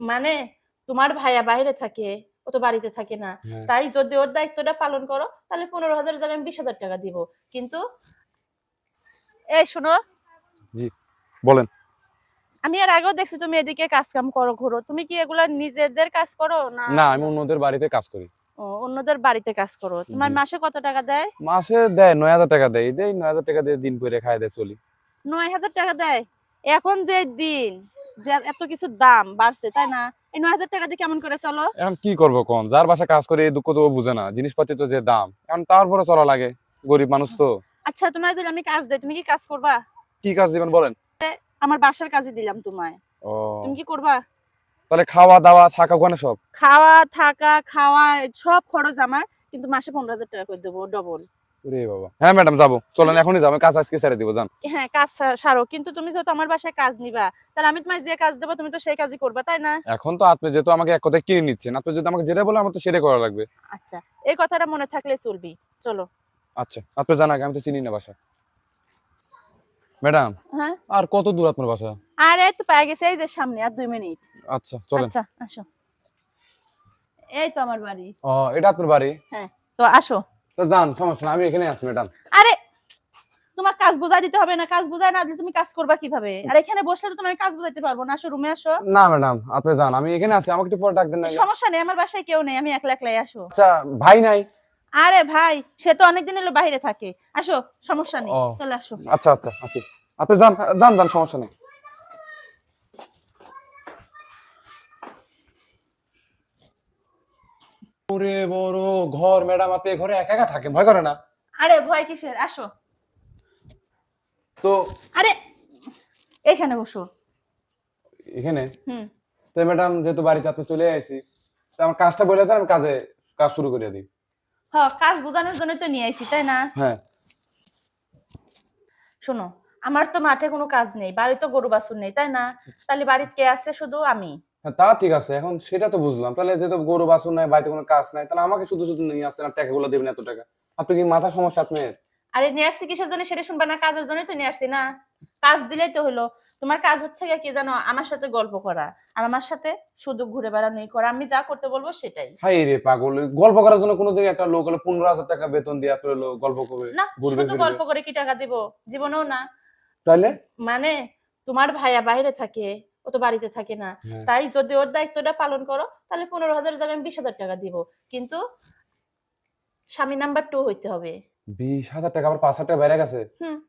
মানে তোমার ভাইয়া বাইরে থাকে ও তো বাড়িতে থাকে না। হ্যাঁ। তাই যদি ওর দায়িত্বটা পালন করো তাহলে পনেরো হাজার জায়গায় আমি বিশ হাজার টাকা দিব। কিন্তু এই শোনো বলেন। আমি আর আগেও দেখছি তুমি এদিকে কাজ কাম করো ঘুরো। তুমি কি এগুলা নিজেদের কাজ করো না না আমি অন্যদের বাড়িতে কাজ করি। ও, অন্যদের বাড়িতে কাজ করো। তোমার মাসে কত টাকা দেয়? মাসে দেয় নয় হাজার টাকা দেয়। দেয় নয় হাজার টাকা দিয়ে দিন করে খাই দেয় চলি। নয় হাজার টাকা দেয়? এখন যে দিন। যে এত কিছু দাম বাড়ছে তাই না? এই নয় হাজার টাকা দিয়ে কেমন করে চলো? এখন কি করব কোন? যার বাসা কাজ করে এই দুঃখ তো বুঝে না। জিনিসপাতি তো যে দাম। এখন তারপরে চলা লাগে গরিব মানুষ তো। আচ্ছা তোমার যদি আমি কাজ দেই তুমি কি কাজ করবা? কি কাজ দিবেন বলেন? আমার বাসার কাজে দিলাম তোমায়। ও। তুমি কি করবা? তাহলে খাওয়া দাওয়া থাকা ওখানে সব? খাওয়া থাকা খাওয়া সব খরচ আমার কিন্তু মাসে পনেরো হাজার টাকা করে দেবো ডবল বাবা। হ্যাঁ ম্যাডাম যাব। চলেন এখনই যাব। কাজ আজকে ছেড়ে দিব যান। হ্যাঁ কাজ সারো। কিন্তু তুমি যেহেতু আমার বাসায় কাজ নিবা তাহলে আমি তোমায় যে কাজ দেবো তুমি তো সেই কাজই করবা তাই না? এখন তো আপনি যেহেতু আমাকে এক কথায় কিনে নিচ্ছেন আপনি যদি আমাকে যেটা বলে আমার তো সেটাই করা লাগবে। আচ্ছা এই কথাটা মনে থাকলে চলবি। চলো। আচ্ছা আপনি জান আমি তো চিনি না বাসা। ম্যাডাম হ্যাঁ? আর কত দূর আপনার বাসা? আর তো পেয়ে গেছে এই যে সামনে আর দুই মিনিট। আচ্ছা চলেন। আচ্ছা আসো। এই তো আমার বাড়ি। ও এটা আপনার বাড়ি? হ্যাঁ তো আসো। তো যান সমস্যা না আমি এখানে আছি ম্যাডাম। আরে তোমার কাজ বুঝাই দিতে হবে না কাজ বুঝাই না দিলে তুমি কাজ করবা কীভাবে? আর এখানে বসলে তো তোমার কাজ বুঝাইতে পারব না আসো রুমে আসো। না ম্যাডাম আপনি যান আমি এখানে আছি আমাকে একটু পরে ডাক দেন না সমস্যা নেই আমার বাসায় কেউ নেই আমি একলা একলাই আসো। আচ্ছা ভাই নাই? আরে ভাই সে তো অনেকদিন হলো বাইরে থাকে। আসো সমস্যা নেই চলে আসো। আচ্ছা আচ্ছা আচ্ছা। আপনি যান যান যান সমস্যা নেই। ওরে বড় ঘর ম্যাডাম আপনি ঘরে একা একা থাকেন? ভয় করে না? আরে ভয় কিসের? আসো। তো আরে এখানে বসো। এখানে? হুম। তো ম্যাডাম যেহেতু বাড়িতে আপনি চলে আসি তো আমার কাজটা বলে দেন আমি কাজে কাজ শুরু করে দিই। হ কাজ বোঝানোর জন্য তো নিয়ে আইছি তাই না? হ্যাঁ। শোনো আমার তো মাঠে কোনো কাজ নেই বাড়িতে গরু বাছুর নেই তাই না? তাহলে বাড়িতে কে আছে? শুধু আমি। হ্যাঁ তা ঠিক আছে এখন সেটা তো বুঝলাম। তাহলে যেহেতু গরু বাছুর নাই বাড়িতে কোনো কাজ নাই তাহলে আমাকে শুধু শুধু নিয়ে আসছেন আর টাকাগুলো দেবেন এত টাকা। আপনি কি মাথা সমস্যা আপনার? আরে নিয়ে আসছি কিসের জন্য? সেটা শুনবা না কাজের জন্যই তো নিয়ে আসছি না। কাজ দিলেই তো হলো। তোমার কাজ হচ্ছে গিয়ে কি জানো? আমার সাথে গল্প করা আর আমার সাথে শুধু ঘুরে বেড়ানো করা। আমি যা করতে বলব সেটাই। হাই রে পাগল গল্প করার জন্য কোনোদিন একটা লোক হলো পনেরো হাজার টাকা বেতন দিয়ে আপনার গল্প করবে না শুধু। গল্প করে কি টাকা দিব? জীবনেও না। তাহলে মানে তোমার ভাইয়া বাইরে থাকে ও তো বাড়িতে থাকে না। হ্যাঁ। তাই যদি ওর দায়িত্বটা পালন করো তাহলে পনেরো হাজার জায়গায় আমি বিশ হাজার টাকা দিব। কিন্তু স্বামী নাম্বার টু হইতে হবে। বিশ হাজার টাকা আবার পাঁচ হাজার বেড়ে গেছে?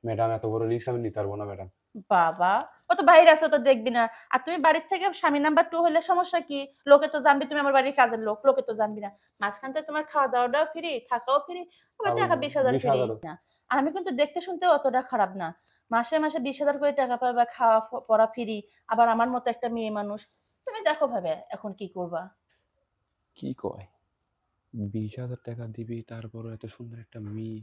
ম্যাডাম এত বড় রিক্স আমি নিতে পারব না ম্যাডাম। বাবা ও তো বাইরে আছে তো দেখবি না। আর তুমি বাড়ির থেকে স্বামী নাম্বার টু হলে সমস্যা কি? লোকে তো জানবি তুমি আমার বাড়ির কাজের লোক লোকে তো জানবি না। মাঝখান থেকে তোমার খাওয়া দাওয়াটাও ফ্রি থাকাও ফ্রি আবার টাকা বিশ হাজার ফ্রি আমি কিন্তু দেখতে শুনতেও অতটা খারাপ না। মাসে মাসে বিশ হাজার করে টাকা পাবে খাওয়া পড়া ফ্রি আবার আমার মতো একটা মেয়ে মানুষ তুমি দেখো ভাবে এখন কি করবা। কি কয়? বিশ হাজার টাকা দিবি তারপর এত সুন্দর একটা মেয়ে।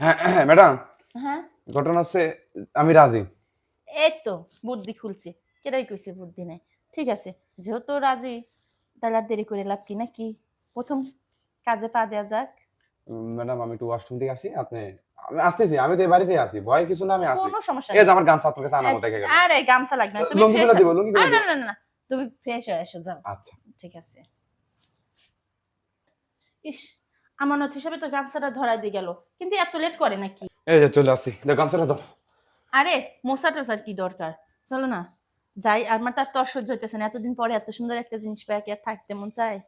হ্যাঁ ম্যাডাম। হ্যাঁ? ঘটনা হচ্ছে আমি রাজি। এই তো বুদ্ধি খুলছে। কেটাই কইছে বুদ্ধি নাই? ঠিক আছে যেহেতু রাজি তাহলে আর দেরি করে লাভ কি নাকি? প্রথম কাজে পা দেওয়া যাক। ম্যাডাম আমি একটু ওয়াশরুম থেকে আসি আপনি আমি আসতেছি আমি তো এই বাড়িতে আছি। কিছু না আমি আসি কোনো সমস্যা এই যে আমার গামছা আপনার কাছে গেল। আরে গামছা লাগবে না তুমি দিব না না না তুমি ফ্রেশ হয়ে এসো যাও। আচ্ছা। ঠিক আছে। ইস আমানত হিসাবে তো গামছাটা ধরাই দিয়ে গেল। কিন্তু এত লেট করে নাকি? এই যে চলে আসছি দেখ গামছাটা দাও আরে মশা টসার কি দরকার? চলো না। যাই আর আমার তার তো আর সহ্য হইতেছে না এতদিন পরে এত সুন্দর একটা জিনিস পাই কি আর থাকতে মন চায়?